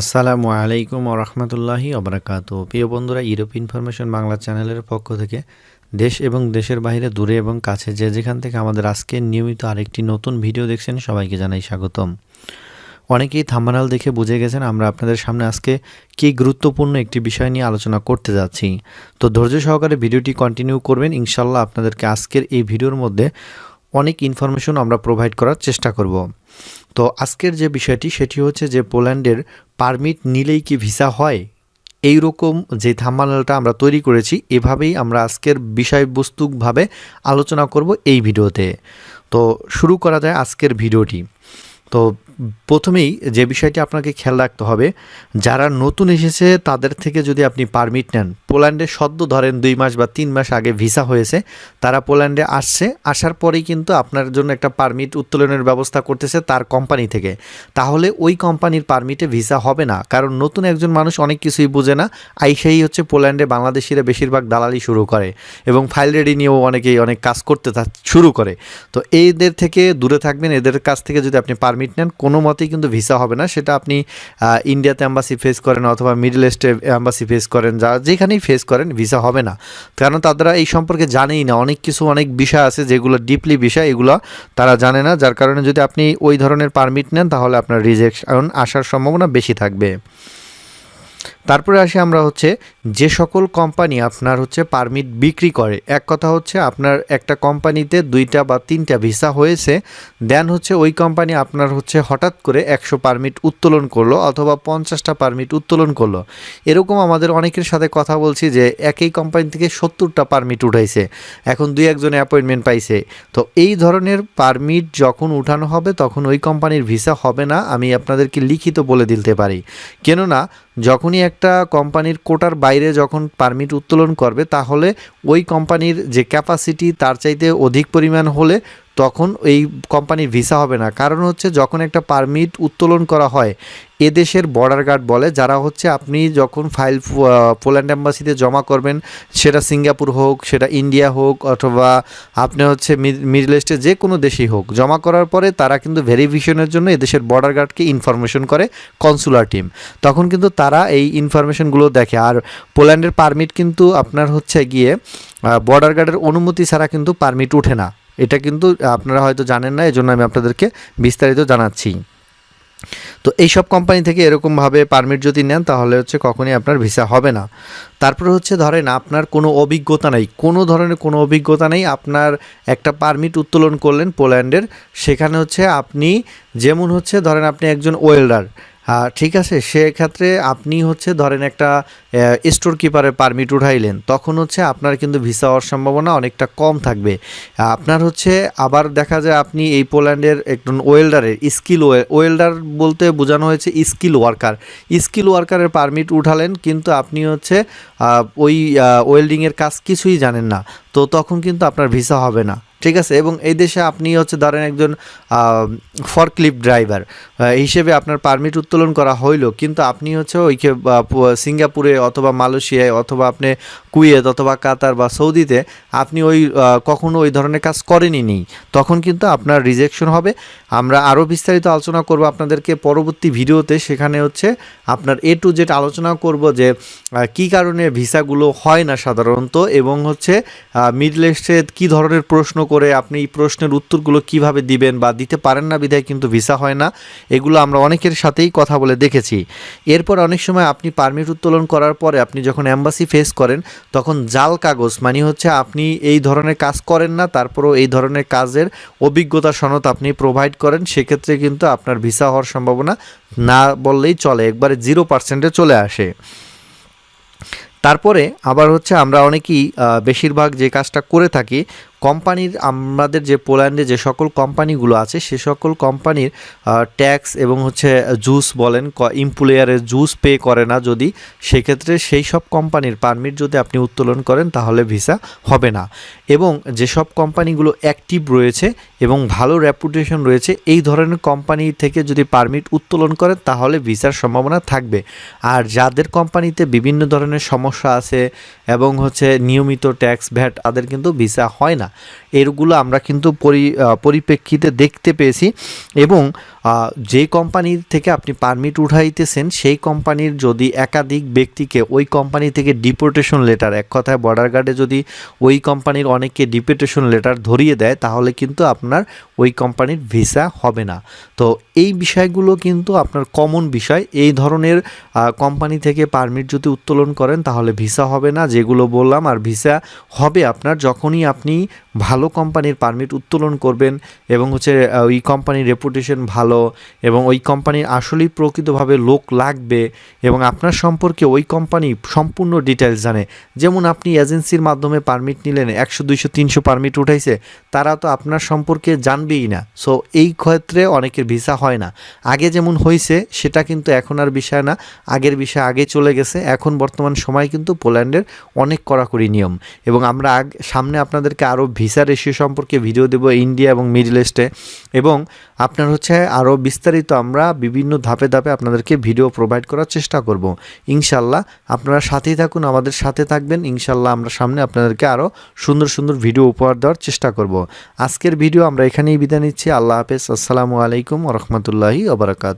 আসসালামু আলাইকুম রহমতুল্লাহি অবরাকাত প্রিয় বন্ধুরা ইউরোপ ইনফরমেশন বাংলা চ্যানেলের পক্ষ থেকে দেশ এবং দেশের বাইরে, দূরে এবং কাছে যে যেখান থেকে আমাদের আজকে নিয়মিত আরেকটি নতুন ভিডিও দেখছেন, সবাইকে জানাই স্বাগতম। অনেকেই থাম্বানাল দেখে বুঝে গেছেন আমরা আপনাদের সামনে আজকে কী গুরুত্বপূর্ণ একটি বিষয় নিয়ে আলোচনা করতে যাচ্ছি। তো ধৈর্য সহকারে ভিডিওটি কন্টিনিউ করবেন। ইনশাল্লাহ আপনাদেরকে আজকের এই ভিডিওর মধ্যে অনেক ইনফরমেশন আমরা প্রোভাইড করার চেষ্টা করব। তো আজকের যে বিষয়টি, সেটি হচ্ছে যে পোল্যান্ডের পারমিট নিলেই কি ভিসা হয়? এই রকম যে থাম্বানেলটা আমরা তৈরি করেছি, এভাবেই আমরা আজকের বিষয়বস্তুভাবে আলোচনা করব এই ভিডিওতে। তো শুরু করা যায় আজকের ভিডিওটি। তো প্রথমেই যে বিষয়টি আপনাকে খেয়াল রাখতে হবে, যারা নতুন এসেছে তাদের থেকে যদি আপনি পারমিট নেন, পোল্যান্ডে সদ্য ধরেন দুই মাস বা তিন মাস আগে ভিসা হয়েছে, তারা পোল্যান্ডে আসছে, আসার পরেই কিন্তু আপনার জন্য একটা পারমিট উত্তোলনের ব্যবস্থা করতেছে তার কোম্পানি থেকে। তাহলে ওই কোম্পানির পারমিটে ভিসা হবে না, কারণ নতুন একজন মানুষ অনেক কিছুই বোঝে না, আইসাই হচ্ছে পোল্যান্ডে বাংলাদেশিরা বেশিরভাগ দালালি শুরু করে এবং ফাইল রেডি নিয়েও অনেকেই অনেক কাজ করতে শুরু করে। তো এদের থেকে দূরে থাকবেন, এদের কাছ থেকে যদি আপনি পারমিট নেন কোনো মতেই কিন্তু ভিসা হবে না। সেটা আপনি ইন্ডিয়াতে অ্যাম্বাসি ফেস করেন অথবা মিডল ইস্টে অ্যাম্বাসি ফেস করেন যা যেখানেই ফেস করেন, ভিসা হবে না। কারণ তারা এই সম্পর্কে জানেই না। অনেক কিছু, অনেক বিষয় আছে যেগুলো ডিপলি বিষয়, এগুলো তারা জানে না। যার কারণে যদি আপনি ওই ধরনের পারমিট নেন, তাহলে আপনার রিজেকশন আসার সম্ভাবনা বেশি থাকবে। তারপরে আসি আমরা হচ্ছে, যে সকল কোম্পানি আপনার হচ্ছে পারমিট বিক্রি করে, এক কথা হচ্ছে আপনার একটা কোম্পানিতে দুইটা বা তিনটা ভিসা হয়েছে দেন হচ্ছে ওই কোম্পানি আপনার হচ্ছে হঠাৎ করে একশো পারমিট উত্তোলন করল অথবা পঞ্চাশটা পারমিট উত্তোলন করল। এরকম আমাদের অনেকের সাথে কথা বলছি যে একই কোম্পানি থেকে সত্তরটা পারমিট উঠাইছে, এখন দুই একজনে অ্যাপয়েন্টমেন্ট পাইছে। তো এই ধরনের পারমিট যখন উঠানো হবে তখন ওই কোম্পানির ভিসা হবে না, আমি আপনাদেরকে লিখিত বলে দিতে পারি। কেননা, যখনই একটা কোম্পানির কোটার বাইরে যখন পারমিট উত্তোলন করবে, তাহলে ওই কোম্পানির যে ক্যাপাসিটি তার চাইতে অধিক পরিমাণ হলে তখন এই কোম্পানির ভিসা হবে না। কারণ হচ্ছে যখন একটা পারমিট উত্তোলন করা হয়, এদেশের বর্ডার গার্ড বলে, যারা হচ্ছে আপনি যখন ফাইল পোল্যান্ড অ্যাম্বাসিতে জমা করবেন, সেটা সিঙ্গাপুর হোক, সেটা ইন্ডিয়া হোক, অথবা আপনি হচ্ছে মিডল ইস্টে যে কোনো দেশেই হোক, জমা করার পরে তারা কিন্তু ভেরিফিকেশনের জন্য এদেশের বর্ডার গার্ডকে ইনফরমেশন করে কনসুলার টিম তখন কিন্তু তারা এই ইনফরমেশনগুলো দেখে। আর পোল্যান্ডের পারমিট কিন্তু আপনার হচ্ছে গিয়ে বর্ডার গার্ডের অনুমতি ছাড়া কিন্তু পারমিট ওঠে না। এটা কিন্তু আপনারা হয়তো জানেন না, এজন্য আমি আপনাদেরকে বিস্তারিত জানাচ্ছি। তো এইসব কোম্পানি থেকে এরকমভাবে পারমিট যদি নেন, তাহলে হচ্ছে কখনই আপনার ভিসা হবে না। তারপরে হচ্ছে ধরেন, আপনার কোনো অভিজ্ঞতা নেই, কোনো ধরনের কোনো অভিজ্ঞতা নেই, আপনার একটা পারমিট উত্তোলন করলেন পোল্যান্ডের, সেখানে হচ্ছে আপনি, যেমন হচ্ছে ধরেন আপনি একজন ওয়েল্ডার ঠিক আছে। সেক্ষেত্রে আপনি হচ্ছে ধরেন একটা স্টোর কিপারের পারমিট উঠাইলেন, তখন হচ্ছে আপনার কিন্তু ভিসা হওয়ার সম্ভাবনা অনেকটা কম থাকবে। আপনার হচ্ছে আবার দেখা যায় আপনি এই পোল্যান্ডের একজন ওয়েল্ডারের স্কিল ওয়েল্ডার বলতে বোঝানো হয়েছে স্কিল ওয়ার্কার স্কিল ওয়ার্কারের পারমিট উঠালেন, কিন্তু আপনি হচ্ছে ওই ওয়েল্ডিংয়ের কাজ কিছুই জানেন না। তো তখন কিন্তু আপনার ভিসা হবে না। ঠিক আছে? এবং এই দেশে আপনি হচ্ছে ধরেন একজন ফরক্লিপ ড্রাইভার হিসেবে আপনার পারমিট উত্তোলন করা হইল কিন্তু আপনি হচ্ছে ওইকে সিঙ্গাপুরে অথবা মালয়েশিয়ায় অথবা আপনি কুয়েত অথবা কাতার বা সৌদিতে আপনি ওই আহ, কখনো ওই ধরনের কাজ করেনই নেই। তখন কিন্তু আপনার রিজেকশন হবে। আমরা আরও বিস্তারিত আলোচনা করব আপনাদেরকে পরবর্তী ভিডিওতে। সেখানে হচ্ছে আপনার এ টু জেড আলোচনা করব যে কী কারণে ভিসাগুলো হয় না সাধারণত এবং হচ্ছে মিডল ইস্টে কী ধরনের প্রশ্ন করে আপনি এই প্রশ্নের উত্তরগুলো কীভাবে দিবেন বা দিতে পারেন না বিধায় কিন্তু ভিসা হয় না, এগুলো আমরা অনেকের সাথেই কথা বলে দেখেছি। এরপর অনেক সময় আপনি পারমিট উত্তোলন করার পরে আপনি যখন অ্যাম্বাসি ফেস করেন, তখন জাল কাগজ মানে হচ্ছে আপনি এই ধরনের কাজ করেন না, তারপরও এই ধরনের কাজের অভিজ্ঞতা সনদ আপনি প্রোভাইড করেন, সেক্ষেত্রে কিন্তু আপনার ভিসা হওয়ার সম্ভাবনা না বললেই চলে, একবারে জিরো পার্সেন্টে চলে আসে। তারপরে আবার হচ্ছে আমরা অনেকেই বেশিরভাগ যে কাজটা করে থাকি কোম্পানির, আমাদের যে পোল্যান্ডে যে সকল কোম্পানিগুলো আছে, সে সকল কোম্পানির ট্যাক্স এবং হচ্ছে জুস বলেন ইমপ্লয়ারের জুস পে করে না যদি, সেক্ষেত্রে সেই সব কোম্পানির পারমিট যদি আপনি উত্তোলন করেন, তাহলে ভিসা হবে না। এবং যেসব কোম্পানিগুলো অ্যাক্টিভ রয়েছে এবং ভালো রেপুটেশন রয়েছে, এই ধরনের কোম্পানি থেকে যদি পারমিট উত্তোলন করেন, তাহলে ভিসার সম্ভাবনা থাকবে। আর যাদের কোম্পানিতে বিভিন্ন ধরনের সমস্যা আছে এবং হচ্ছে নিয়মিত ট্যাক্স ভ্যাট, তাদের কিন্তু ভিসা হয় না। এরগুলো আমরা কিন্তু পরি পরিপ্রেক্ষিতে দেখতে পেয়েছি এবং যে কোম্পানির থেকে আপনি পারমিট উঠাইতেছেন, সেই কোম্পানির যদি একাধিক ব্যক্তিকে ওই কোম্পানি থেকে ডিপোর্টেশন লেটার এক কথায় বর্ডার গার্ডে যদি ওই কোম্পানির অনেককে ডিপোর্টেশন লেটার ধরিয়ে দেয়, তাহলে কিন্তু আপনার ওই কোম্পানির ভিসা হবে না। তো এই বিষয়গুলো কিন্তু আপনার কমন বিষয়। এই ধরনের কোম্পানি থেকে পারমিট যদি উত্তোলন করেন, তাহলে ভিসা হবে না, যেগুলো বললাম, আর ভিসা হবে আপনার যখনই আপনি ভালো কোম্পানির পারমিট উত্তোলন করবেন এবং হচ্ছে ওই কোম্পানির রেপুটেশন ভালো এবং ওই কোম্পানির আসলেই প্রকৃতভাবে লোক লাগবে এবং আপনার সম্পর্কে ওই কোম্পানি সম্পূর্ণ ডিটেলস জানে। যেমন আপনি এজেন্সির মাধ্যমে পারমিট নিলেন, একশো, দুইশো, তিনশো পারমিট উঠাইছে, তারা তো আপনার সম্পর্কে জানবেই না। সো এই ক্ষেত্রে অনেকের ভিসা হয় না। আগে যেমন হয়েছে সেটা কিন্তু এখন আর বিষয় না। আগের বিষয় আগে চলে গেছে। এখন বর্তমান সময় কিন্তু পোল্যান্ডের অনেক কড়াকড়ি নিয়ম। এবং আমরা সামনে আপনাদেরকে আরও ভিসা রেশিও সম্পর্কে ভিডিও দেবো ইন্ডিয়া এবং মিডল ইস্টে। এবং আপনার হচ্ছে আরও বিস্তারিত আমরা বিভিন্ন ধাপে ধাপে আপনাদেরকে ভিডিও প্রোভাইড করার চেষ্টা করব। ইনশাল্লাহ আপনারা সাথেই থাকুন, আমাদের সাথে থাকবেন। ইনশাল্লাহ আমরা সামনে আপনাদেরকে আরও সুন্দর সুন্দর ভিডিও উপহার দেওয়ার চেষ্টা করব। আজকের ভিডিও আমরা এখানেই বিদায় নিচ্ছি। আল্লাহ হাফেজ। আসসালামু আলাইকুম রহমতুল্লাহি ওবরাকাত